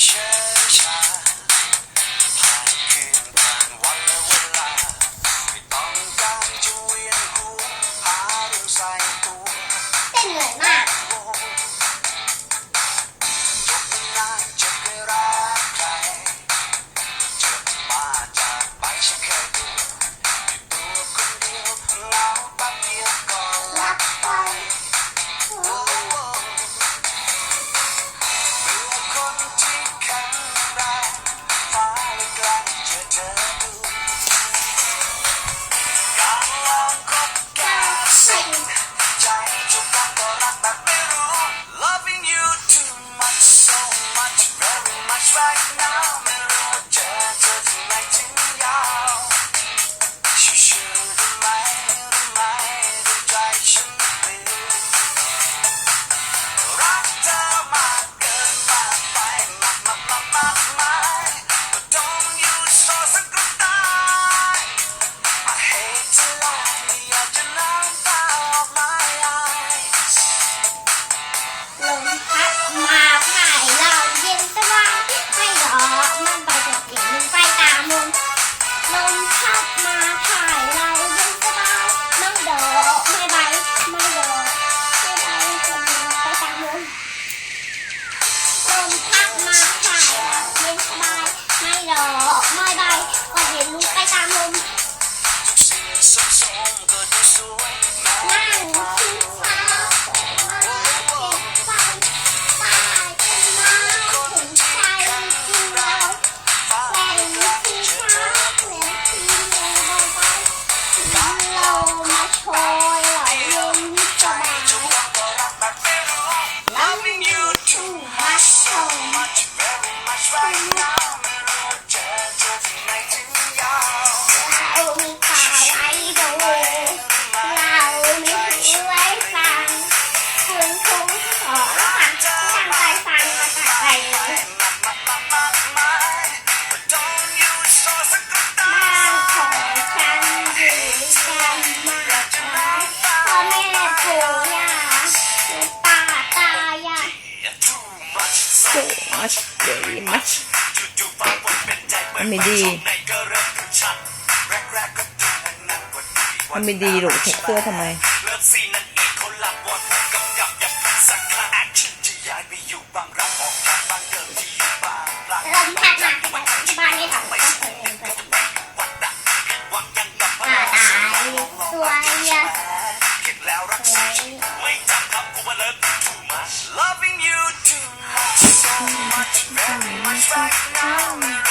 Sure. Right now, man. I just was acting. Wow, คงสองสั่งสั่งไก่สั่งมาสั่งไก่เลยดีมัชมันไม่ดีมันไม่ดีหรอกเสื้อทำไม คราพิมารัากแต่บ้านไม่ทำองเคกหพรตายสวยอะเห็แล้วรักสวยไม่จำคำกูมาเลิก too much loving you too much so much very much right now